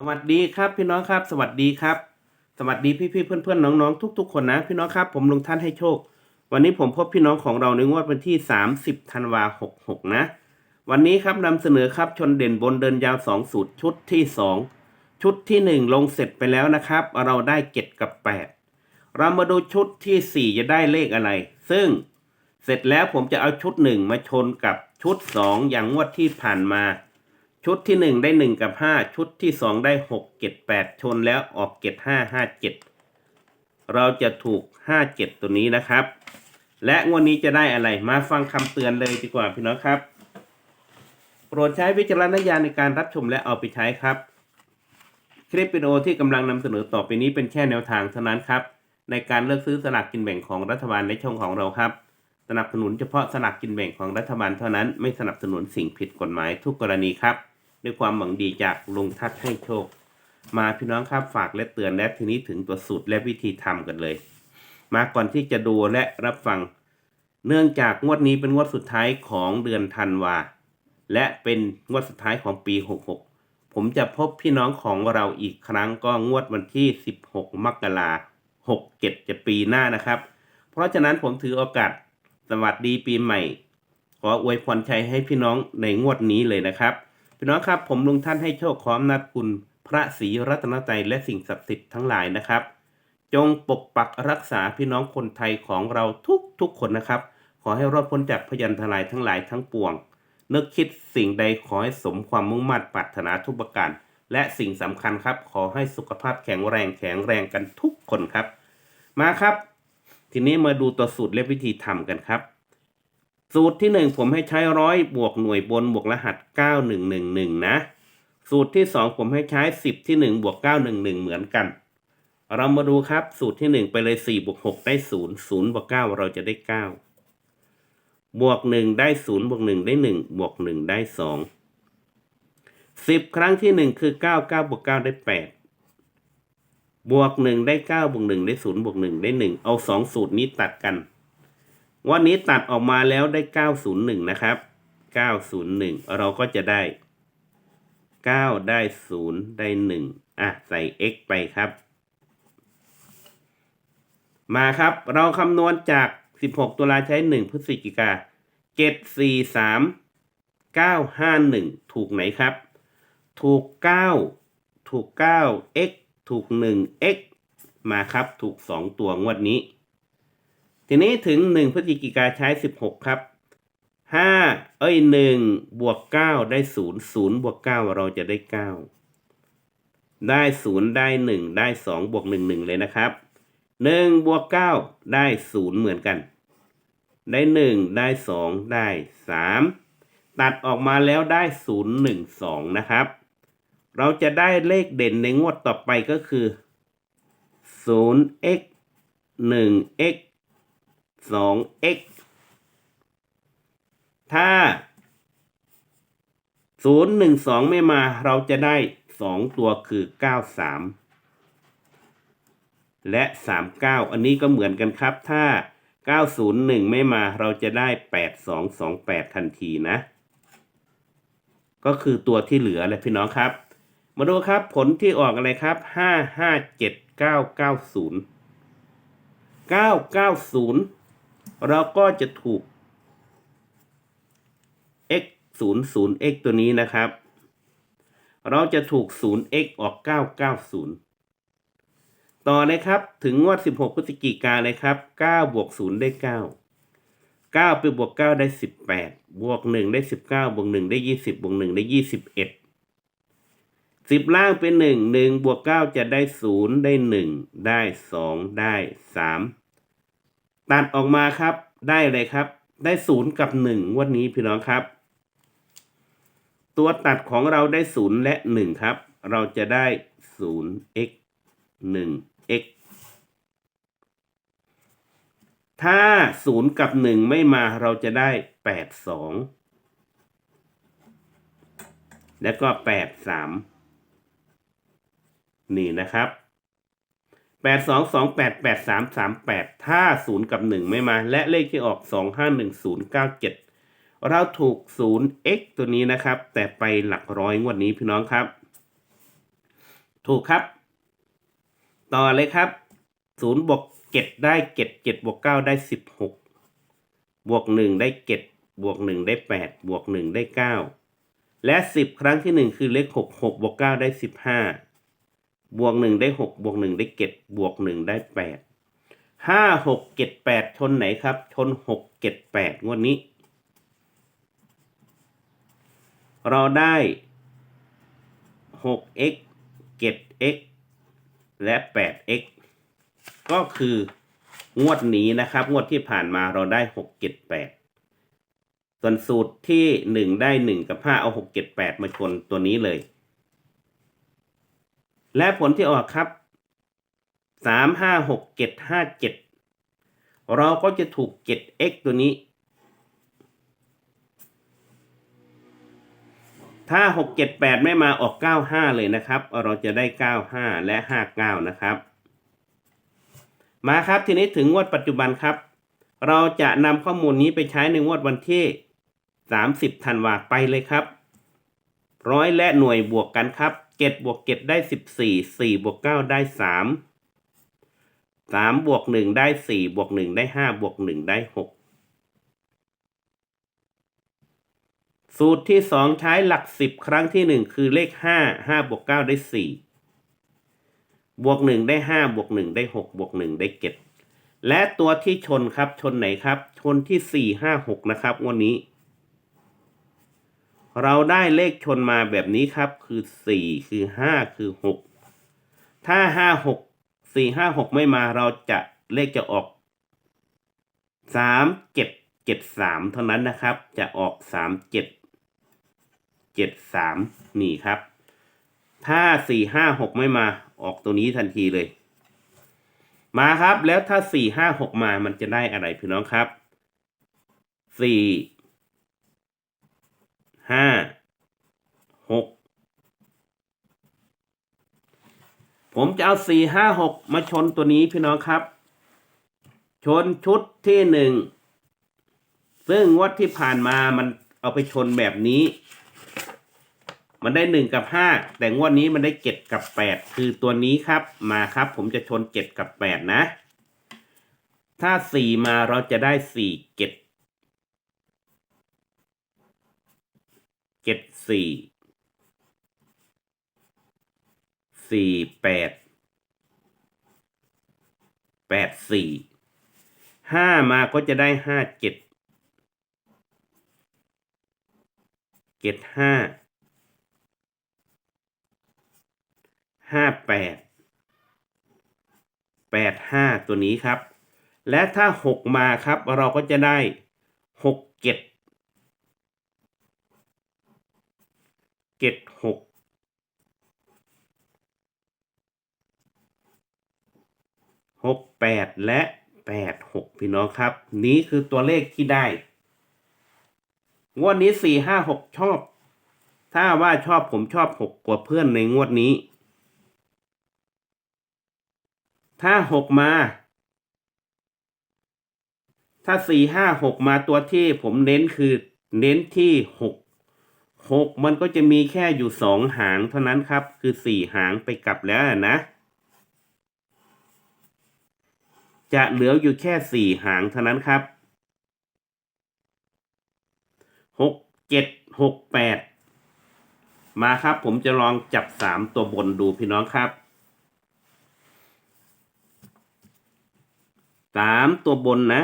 สวัสดีครับพี่น้องครับ สวัสดีครับ สวัสดีพี่ๆเพื่อนๆน้องๆทุก ๆ คนนะ พี่น้องครับ ผมลุงท่านให้โชค วันนี้ผมพบพี่น้องของเราในงวดวันที่ 30ธันวา66นะ วันนี้ครับนำเสนอครับชนเด่นบนเดินยาว2สูตรชุดที่ 2 ชุดที่ 1 ลงเสร็จไปแล้วนะครับ เราได้เจ็ดกับ 8 เรามาดูชุดทีสี่ 4 จะได้เลขอะไร ซึ่งเสร็จแล้วผมจะเอาชุด 1 มาชนกับชุด 2 อย่างงวดที่ผ่านมา ชุดที่หนึ่งได้หนึ่งกับห้าชุดที่สองได้หกเจ็ดแปดชนแล้วออกเจ็ดห้าห้าเจ็ดเราจะถูกห้าเจ็ดตัวนี้นะครับ และงวดนี้จะได้อะไรมาฟังคำเตือนเลยดีกว่าพี่น้องครับโปรดใช้วิจารณญาณในการรับชมและเอาไปใช้ครับ คลิปวิดีโอที่กำลังนำเสนอต่อไปนี้เป็นแค่แนวทางเท่านั้นครับ ในการเลือกซื้อสลากกินแบ่งของรัฐบาลในช่องของเราครับ สนับสนุนเฉพาะสลากกินแบ่งของรัฐบาลเท่านั้นไม่สนับสนุนสิ่งผิดกฎหมายทุกกรณีครับ ด้วยความหวังดีจากลุงทัดให้โชค มาพี่น้องครับฝากและเตือนและทีนี้ถึงตัวสูตรและวิธีทำกันเลย มาก่อนที่จะดูและรับฟัง เนื่องจากงวดนี้เป็นงวดสุดท้ายของเดือนธันวาและเป็นงวดสุดท้ายของปี 66 ผมจะพบพี่น้องของเราอีกครั้งก็งวดวันที่ 16 มกราคม67 จะปีหน้านะครับ เพราะฉะนั้นผมถือโอกาสสวัสดีปีใหม่ ขออวยพรชัยให้พี่น้องในงวดนี้เลยนะครับ พี่น้องครับผมลุงท่านให้โชคขออำนาจคุณพระศรีรัตนตรัยและสิ่งศักดิ์สิทธิ์ทั้งหลายนะครับ จงปกปักรักษาพี่น้องคนไทยของเราทุกทุกคนนะครับ ขอให้รอดพ้นจากพยันทลายทั้งหลายทั้งปวง นึกคิดสิ่งใดขอให้สมความมุ่งมั่นปรารถนาทุกประการ และสิ่งสำคัญครับ ขอให้สุขภาพแข็งแรงแข็งแรงกันทุกคนครับ มาครับ ทีนี้มาดูตัวสูตรและวิธีทำกันครับ สูตรที่หนึ่งผมให้ใช้ร้อยบวกหน่วยบนบวกรหัสเก้าหนึ่งหนึ่งหนึ่งนะ สูตรที่สองผมให้ใช้สิบที่หนึ่งบวกเก้าหนึ่งหนึ่งเหมือนกัน เรามาดูครับสูตรที่หนึ่งไปเลยสี่บวกหกได้ศูนย์ศูนย์บวกเก้าเราจะได้เก้าบวกหนึ่งได้ศูนย์บวกหนึ่งได้หนึ่งบวกหนึ่งได้สองสิบครั้งที่หนึ่งคือเก้าเก้าบวกเก้าได้แปดบวกหนึ่งได้เก้าบวกหนึ่งได้ศูนย์บวกหนึ่งได้หนึ่งเอาสองสูตรนี้ตัดกัน วันนี้ตัดออกมาแล้วได้ 901 นะครับ 901 เราก็จะได้ 9 ได้ 0 ได้ 1 อะ ใส่ x ไปครับ มาครับ เราคำนวณจาก 16 ตุลาใช้ 1 พฤศจิกา 7 4 3 9 5 1 ถูกไหนครับ ถูก 9 ถูก 9 x ถูก 1 x มาครับ ถูก 2 ตัวงวดนี้ ทีนี้ถึง 1 พฤศจิกาใช้ 16 ครับ 5 เอ้ย 1 บวก 9 ได้ 0 0 บวก 9 เราจะได้ 9 ได้ 0 ได้ 1 ได้ 2 บวก 1 1 เลยนะครับ 1 บวก 9 ได้ 0 เหมือนกัน ได้ 1 ได้ 2 ได้ 3 ตัดออกมาแล้วได้ 0 1 2 นะครับ เราจะได้เลขเด่นในงวดต่อไปก็คือ 0x 1x 2x ถ้า 012 ไม่มาเราจะได้ 2 ตัวคือ 93 และ 39 อันนี้ก็เหมือนกันครับ ถ้า 901 ไม่มาเราจะได้ 8228 ทันทีนะ ก็คือตัวที่เหลือแหละพี่น้องครับ มาดูครับผลที่ออกอะไรครับ 557990 990 เราก็จะถูก x 0 0 x ตัวนี้นะครับ เราจะถูก 0 x ออก 990 ต่อเลยครับ ถึงงวด 16 พฤศจิกาเลยครับ 9 บวก 0 ได้ 9 9ไปบวก 9 ได้ 18 บวก 1 ได้ 19 บวก 1 ได้ 20 บวก 1 ได้ 21 10ล่างเป็น1 1บวก9จะได้0ได้1ได้2ได้3 ตัดออกมาครับ ได้เลยครับ ได้ศูนย์กับหนึ่งวันนี้พี่น้องครับ ตัวตัดของเราได้ศูนย์และหนึ่งครับ เราจะได้ศูนย์ x หนึ่ง x ถ้าศูนย์กับหนึ่งไม่มาเราจะได้แปดสองแล้วก็แปดสามนี่นะครับ 8 2 2 8 8 3 3 8 ถ้า 0 กับ 1 ไม่มา และเลขที่ออก 251097 เราถูก 0x ตัวนี้นะครับ แต่ไปหลักร้อยงวดนี้พี่น้องครับ ถูกครับ ต่อเลยครับ 0บวก7ได้ 7 7บวก9ได้ 16 บวก 1 ได้ 7 บวก 1 ได้ 8 บวก 1 ได้ 9 และ 10 ครั้งที่ 1 คือเลข 6 6บวก9ได้ 15 บวกหนึ่งได้หกบวกหนึ่งได้เจ็ดบวกหนึ่งได้แปดห้าหกเจ็ดแปดชนไหนครับ ชนหกเจ็ดแปดงวดนี้ เราได้ 6x 7x และ 8x ก็คืองวดนี้นะครับ งวดที่ผ่านมาเราได้6 7 8ส่วนสูตรที่1ได้1กับ5เอา6 7 8มาชนตัวนี้เลย และผลที่ออกครับ3 5 6 7 5 7เราก็จะถูก 7x ตัวนี้ ถ้า6 7 8ไม่มาออก95เลยนะครับ เราจะได้95และ59นะครับ มาครับทีนี้ถึงงวดปัจจุบันครับ เราจะนำข้อมูลนี้ไปใช้ในงวดวันที่30ธันวาไปเลยครับ ร้อยและหน่วยบวกกันครับ 7บวก7ได้14 4บวก9ได้3 3บวก1ได้4บวก1ได้5บวก1ได้6สูตรที่สองใช้หลักสิบครั้งที่หนึ่งคือเลขห้าห้าบวกเก้าได้สี่บวกหนึ่งได้ห้าบวกหนึ่งได้หกบวกหนึ่งได้เจ็ดและตัวที่ชนครับชนไหนครับ ชนที่สี่ห้าหกนะครับงวันนี้ เราได้เลขชนมาแบบนี้ครับ คือสี่คือห้าคือหกถ้าห้าหกสี่ห้าหกไม่มาเราจะเลขจะออกสามเจ็ดเจ็ดสามเท่านั้นนะครับ จะออกสามเจ็ดเจ็ดสามนี่ครับ ถ้าสี่ห้าหกไม่มาออกตัวนี้ทันทีเลย มาครับแล้วถ้าสี่ห้าหกมามันจะได้อะไรพี่น้องครับสี่ ห้าหกผมจะเอาสี่ห้าหกมาชนตัวนี้พี่น้องครับ ชนชุดที่หนึ่งซึ่งงวดที่ผ่านมามันเอาไปชนแบบนี้ มันได้หนึ่งกับห้าแต่งวดนี้มันได้เจ็ดกับแปดคือตัวนี้ครับมาครับ ผมจะชนเจ็ดกับแปดนะ ถ้าสี่มาเราจะได้สี่เจ็ด เจ็ดสี่สี่แปดแปดสี่ห้ามาก็จะได้ห้าเจ็ดเจ็ดห้าห้าแปดแปดห้าตัวนี้ครับ และถ้าหกมาครับเราก็จะได้หกเจ็ด เจ็ดหกหกแปดและแปดหกพี่น้องครับ นี้คือตัวเลขที่ได้ งวดนี้สี่ห้าหกชอบ ถ้าว่าชอบผมชอบหกกว่าเพื่อนในงวดนี้ ถ้าหกมา ถ้าสี่ห้าหกมาตัวที่ผมเน้นคือเน้นที่หก หกมันก็จะมีแค่อยู่สองหางเท่านั้นครับ คือสี่หางไปกลับแล้วนะ จะเหลืออยู่แค่สี่หางเท่านั้นครับหกเจ็ดหกแปดมาครับ ผมจะลองจับสามตัวบนดูพี่น้องครับสามตัวบนนะ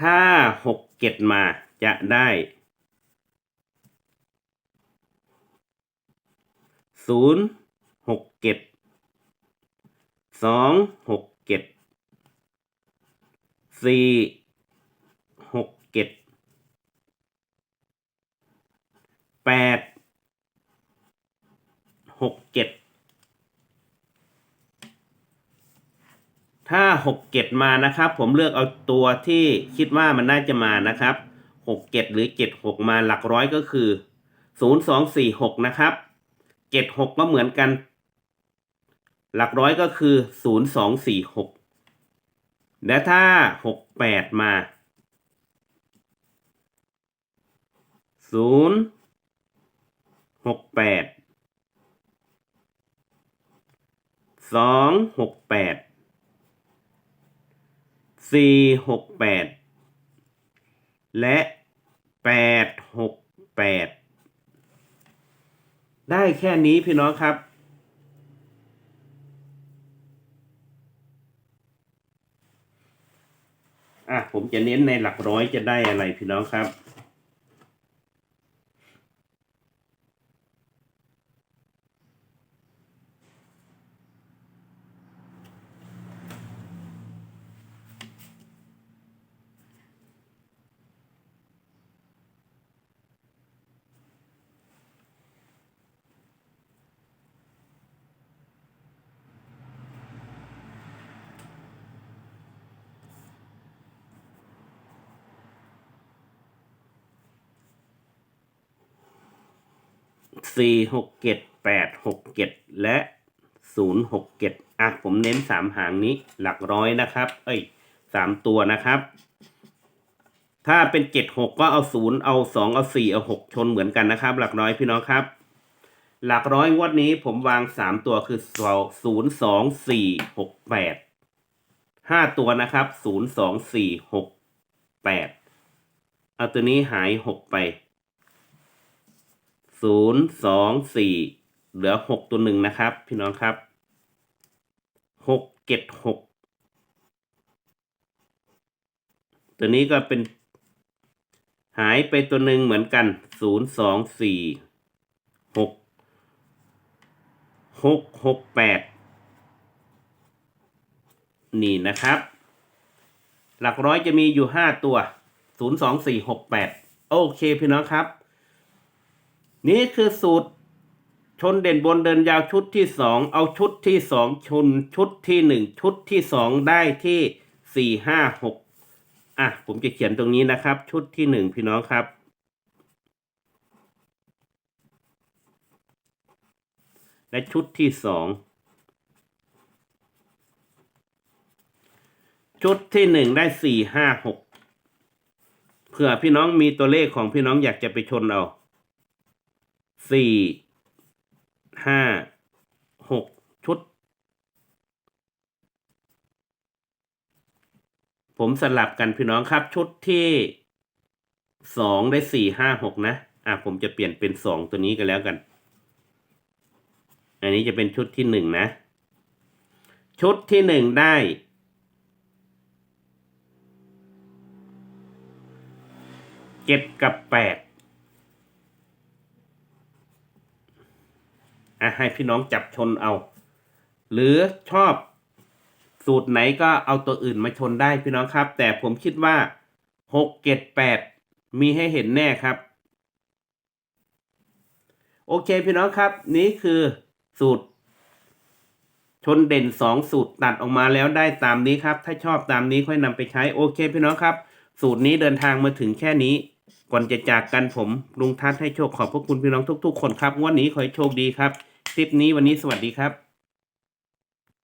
ถ้าหกเจ็ดมาจะได้ศูนย์หกเจ็ดสองหกเจ็ดสี่หกเจ็ดแปดหกเจ็ด ถ้าหกเจ็ดมานะครับ ผมเลือกเอาตัวที่คิดว่ามันน่าจะมานะครับหกเจ็ดหรือเจ็ดหกมาหลักร้อยก็คือศูนย์สองสี่หกนะครับเจ็ดหกก็เหมือนกัน หลักร้อยก็คือศูนย์สองสี่หกและถ้าหกแปดมาศูนย์หกแปด สี่หกแปดและแปดหกแปดได้แค่นี้พี่น้องครับ อะผมจะเน้นในหลักร้อยจะได้อะไรพี่น้องครับ สี่หกเจ็ดแปดหกเจ็ดและศูนย์หกเจ็ดอะผมเน้นสามหางนี้หลักร้อยนะครับ เอ้ยสามตัวนะครับ ถ้าเป็นเจ็ดหกก็เอาศูนย์เอาสองเอาสี่เอาหกชนเหมือนกันนะครับ หลักร้อยพี่น้องครับ หลักร้อยงวดนี้ผมวางสามตัวคือศูนย์สองสี่หกแปดห้าตัวนะครับศูนย์สองสี่หกแปดเอาตัวนี้หายหกไป ศูนย์สองสี่เหลือหกตัวหนึ่งนะครับ พี่น้องครับหกเจ็ดหกตัวนี้ก็เป็นหายไปตัวหนึ่งเหมือนกันศูนย์สองสี่หกหกหกแปดนี่นะครับ หลักร้อยจะมีอยู่ห้าตัวศูนย์สองสี่หกแปดโอเคพี่น้องครับ นี่คือสูตรชนเด่นบนเดินยาวชุดที่สองเอาชุดที่สองชนชุดที่หนึ่งชุดที่สองได้ที่สี่ห้าหกอะผมจะเขียนตรงนี้นะครับ ชุดที่หนึ่งพี่น้องครับ และชุดที่สองชุดที่หนึ่งได้สี่ห้าหกเผื่อพี่น้องมีตัวเลขของพี่น้องอยากจะไปชนเอา สี่ห้าหกชุด ผมสลับกันพี่น้องครับชุดที่สองได้สี่ห้าหกนะ อะผมจะเปลี่ยนเป็นสองตัวนี้กันแล้วกัน อันนี้จะเป็นชุดที่หนึ่งนะ ชุดที่หนึ่งได้เจ็ดกับแปด อะให้พี่น้องจับชนเอา หรือชอบสูตรไหนก็เอาตัวอื่นมาชนได้พี่น้องครับ แต่ผมคิดว่าหกเจ็ดแปดมีให้เห็นแน่ครับ โอเคพี่น้องครับ นี่คือสูตร ชนเด่นสองสูตรตัดออกมาแล้วได้ตามนี้ครับ ถ้าชอบตามนี้ค่อยนำไปใช้โอเคพี่น้องครับ สูตรนี้เดินทางมาถึงแค่นี้ ก่อนจะจากกันผมลุงทัศน์ให้โชคขอบพระคุณพี่น้องทุก ๆ คนครับงวันนี้ขอให้โชคดีครับ คลิปนี้วันนี้สวัสดีครับ